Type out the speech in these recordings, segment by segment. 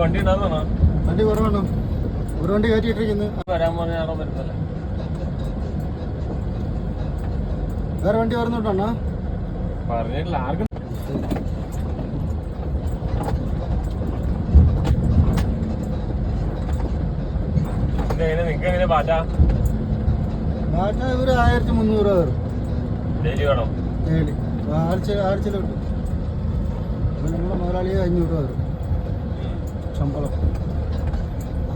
വണ്ടി വണ്ടി കുറവാണോ? ഒരു വണ്ടി കയറ്റിയിട്ടിരിക്കുന്നത് വരാൻ പറഞ്ഞ ആറോ വരുന്നല്ലേ വേറെ വണ്ടി വരുന്നുണ്ടോ പറഞ്ഞിട്ടില്ല ആർക്കും പാറ്റാ ഒരു ആയിരത്തി മുന്നൂറ് രൂപ വരും. ഡെയിലി വേണം? ഡെയിലി. ആഴ്ച ആഴ്ചയിലോട്ട്. പിന്നെ നമ്മുടെ മുതലാളി അഞ്ഞൂറ് രൂപ വരും. ശമ്പളം.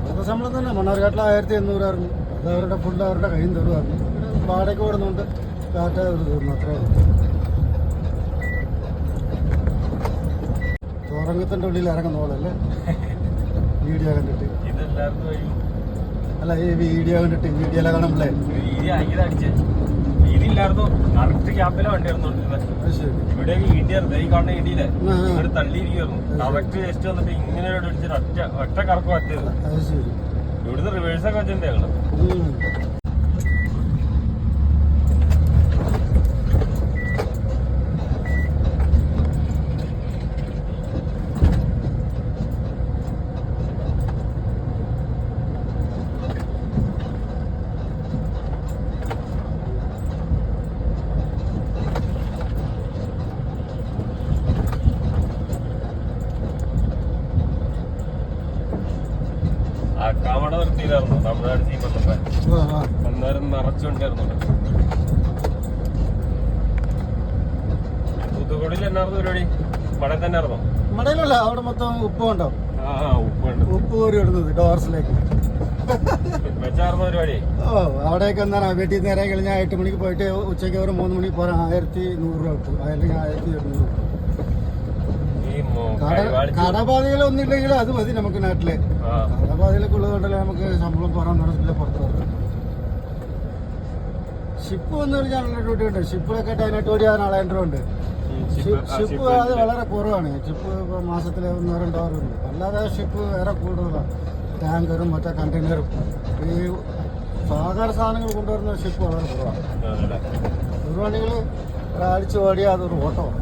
അവരുടെ ശമ്പളം തന്നെ. മണ്ണാർക്കാട്ടിൽ ആയിരത്തി എണ്ണൂറായിരുന്നു. അത് അവരുടെ ഫുഡ് അവരുടെ കയ്യിൽ തരുമായിരുന്നു വാടക വിടുന്നുണ്ട് ടാറ്റ അവർ തരുന്നു. അത്രേ ഉള്ളൂ. തുറങ്ങത്തിന്റെ ഉള്ളിൽ ഇറങ്ങുന്ന പോലല്ലേ? വീഡിയോ കണ്ടിട്ട്. അല്ല ഈ വീഡിയോ കണ്ടിട്ട് വീഡിയോയിലെ കാണുമ്പോഴേ വീതി ഇത് അടിച്ചേ വീതി ഇല്ലായിരുന്നു കറക്റ്റ് ക്യാപ്പിലെ വണ്ടി ഇറന്നുകൊണ്ടിരുന്നത് ഇവിടെ ഇടിയായിരുന്നു ഈ കാണുന്ന ഇടിയിലെ. ഇവിടെ തള്ളിയിരിക്കുന്നു കറക്റ്റ് ജസ്റ്റ് വന്നിട്ട് ഇങ്ങനെ ഇവിടെ ഒറ്റ ഒറ്റ കറക്കം ഒറ്റത് ഇവിടുത്തെ റിവേഴ്സൊക്കെ ഇവിടുന്ന് റിവേഴ്സ് നിർത്തിയിലായിരുന്നു തമിഴ്നാട് ആ. അന്നേരം നിറച്ചുകൊണ്ടിരുന്നു തൂത്തുക്കുടിയിൽ എന്നായിരുന്നു പരിപാടി? മടയിൽ തന്നെ ആയിരുന്നോ മടയിലല്ല അവിടെ മൊത്തം ഉപ്പ് ഉണ്ടോ ആ ഉപ്പ് ഉണ്ട് ഉപ്പ് കോരി ഇടുന്നത് ഡോർസിലേക്ക്. പരിപാടി. ഓ അവിടേക്ക് എന്നാ വീട്ടിൽ നിന്ന് ഇറങ്ങി കഴിഞ്ഞാൽ എട്ട് മണിക്ക് പോയിട്ട് ഉച്ചയ്ക്ക് ഒരു മൂന്ന് മണിക്ക് പോരാ ആയിരത്തി നൂറ് രൂപ കിട്ടും അല്ലെങ്കിൽ ആയിരത്തി എണ്ണൂറ് രൂപ ഒന്നില്ലെങ്കിൽ അത് മതി നമുക്ക് നാട്ടിൽ. കടബാധകളൊക്കെ ഉള്ളതുകൊണ്ടല്ലേ നമുക്ക് ശമ്പളം പോറാൻ നടക്കില്ല പുറത്ത് ഷിപ്പ് വന്നു പറഞ്ഞാൽ ഡ്യൂട്ടി ഉണ്ട്. ഷിപ്പിലൊക്കെ അതിനായിട്ട് ഒരു നാലായിരം രൂപ ഉണ്ട്. ഷിപ്പ് അത് വളരെ കുറവാണ്. ഷിപ്പ് ഇപ്പോൾ മാസത്തിൽ ഒന്നോ രണ്ടോ ഉണ്ട്. അല്ലാതെ ഷിപ്പ് വേറെ കൂടുതലാണ് ടാങ്കറും മറ്റേ കണ്ടെയ്നറും ഈ സാധാരണ സാധനങ്ങൾ കൊണ്ടുവരുന്ന ഷിപ്പ് വളരെ കുറവാണ്. ഒരുപാടികൾ ഒരാഴ്ച ഓടിയാൽ അതൊരു ഓട്ടമാണ്.